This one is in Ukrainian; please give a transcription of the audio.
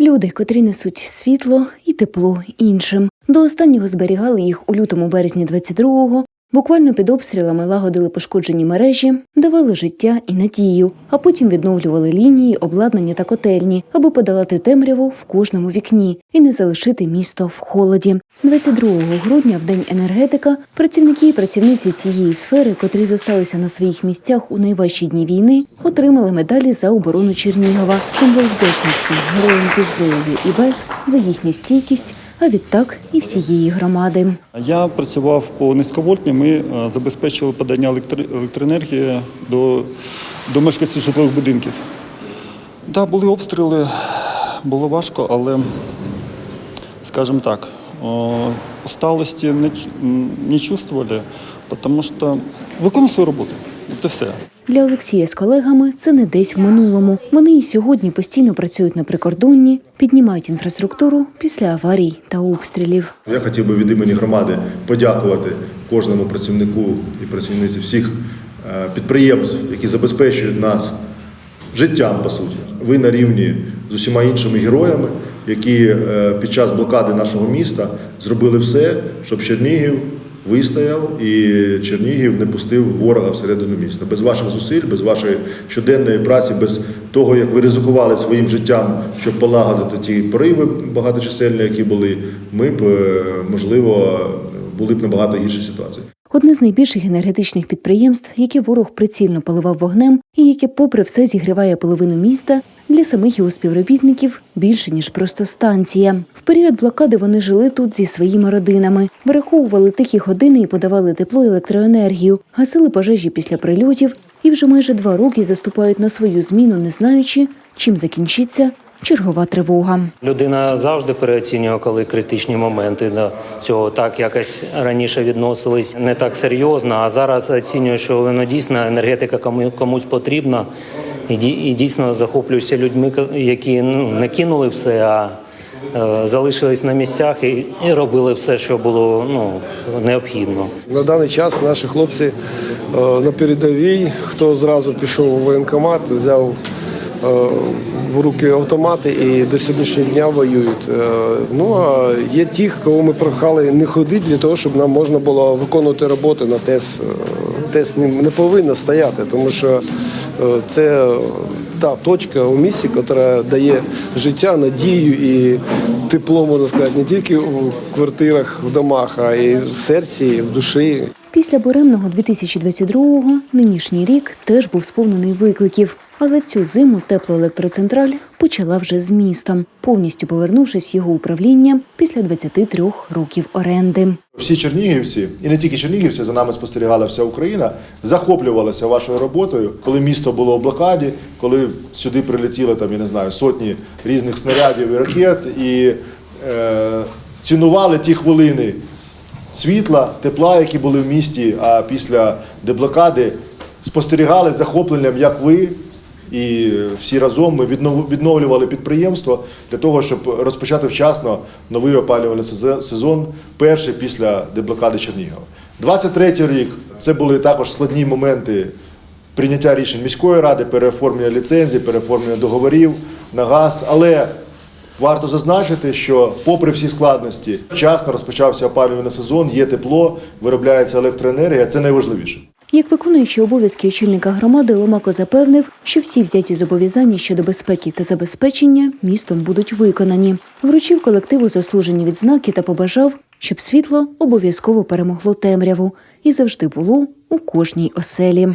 Люди, котрі несуть світло і тепло іншим. До останнього зберігали їх у лютому березні 22-го, буквально під обстрілами лагодили пошкоджені мережі, давали життя і надію, а потім відновлювали лінії, обладнання та котельні, аби подолати темряву в кожному вікні і не залишити місто в холоді. 22 грудня, в день енергетика, працівники і працівниці цієї сфери, котрі зосталися на своїх місцях у найважчі дні війни, отримали медалі за оборону Чернігова, символ вдячності героям зі зброєю і без за їхню стійкість, а відтак і всієї громади. Я працював по низьковольтні. Ми е, забезпечили подання електроенергії до, до мешканців житлових будинків. Так, да, були обстріли, було важко, але, скажімо так, усталості не, не чувствовали, тому що виконували свою роботу. Це все. Для Олексія з колегами це не десь в минулому. Вони і сьогодні постійно працюють на прикордонні, піднімають інфраструктуру після аварій та обстрілів. Я хотів би від імені громади подякувати кожному працівнику і працівниці всіх е, підприємств, які забезпечують нас життям, по суті. Ви на рівні з усіма іншими героями, які е, під час блокади нашого міста зробили все, щоб Чернігів вистояв і Чернігів не пустив ворога всередину міста. Без ваших зусиль, без вашої щоденної праці, без того, як ви ризикували своїм життям, щоб полагодити ті пориви багаточисельні, які були, ми б, е, можливо, були б набагато гірші ситуації. Одне з найбільших енергетичних підприємств, яке ворог прицільно поливав вогнем, і яке, попри все, зігріває половину міста, для самих його співробітників більше ніж просто станція. В період блокади вони жили тут зі своїми родинами, вираховували тихі години і подавали тепло і електроенергію, гасили пожежі після прильотів і вже майже два роки заступають на свою зміну, не знаючи, чим закінчиться чергова тривога. Людина завжди переоцінює, коли критичні моменти до цього так якось раніше відносились не так серйозно, а зараз оцінюю, що воно дійсно енергетика кому- комусь потрібна. І дійсно захоплююся людьми, які ну, не кинули все, а е, залишились на місцях і, і робили все, що було ну, необхідно. На даний час наші хлопці е, на передовій, хто зразу пішов у воєнкомат, взяв в руки автомати і до сьогоднішнього дня воюють. Е, Ну а є ті, кого ми прохали не ходити для того, щоб нам можна було виконувати роботу на ТЕС. Е, ТЕС не повинна стояти, тому що е, це та точка у місті, яка дає життя, надію і тепло, можна сказати, не тільки у квартирах, в домах, а й в серці, і в душі. Після буремного 2022-го нинішній рік теж був сповнений викликів. Але цю зиму теплоелектроцентраль почала вже з містом, повністю повернувшись в його управління після 23 років оренди. Всі чернігівці, і не тільки чернігівці, за нами спостерігала вся Україна, захоплювалися вашою роботою, коли місто було в блокаді, коли сюди прилетіли там, я не знаю, сотні різних снарядів і ракет, і е, цінували ті хвилини світла, тепла, які були в місті. А після деблокади спостерігали захопленням, як ви. І всі разом ми віднов- відновлювали підприємство для того, щоб розпочати вчасно новий опалювальний сезон, перший після деблокади Чернігова. 23 рік це були також складні моменти прийняття рішень міської ради, переоформлення ліцензій, переоформлення договорів на газ. Але варто зазначити, що, попри всі складності, вчасно розпочався опалювальний сезон, є тепло, виробляється електроенергія. Це найважливіше. Як виконуючий обов'язки очільника громади, Ломако запевнив, що всі взяті зобов'язання щодо безпеки та забезпечення містом будуть виконані. Вручив колективу заслужені відзнаки та побажав, щоб світло обов'язково перемогло темряву і завжди було у кожній оселі.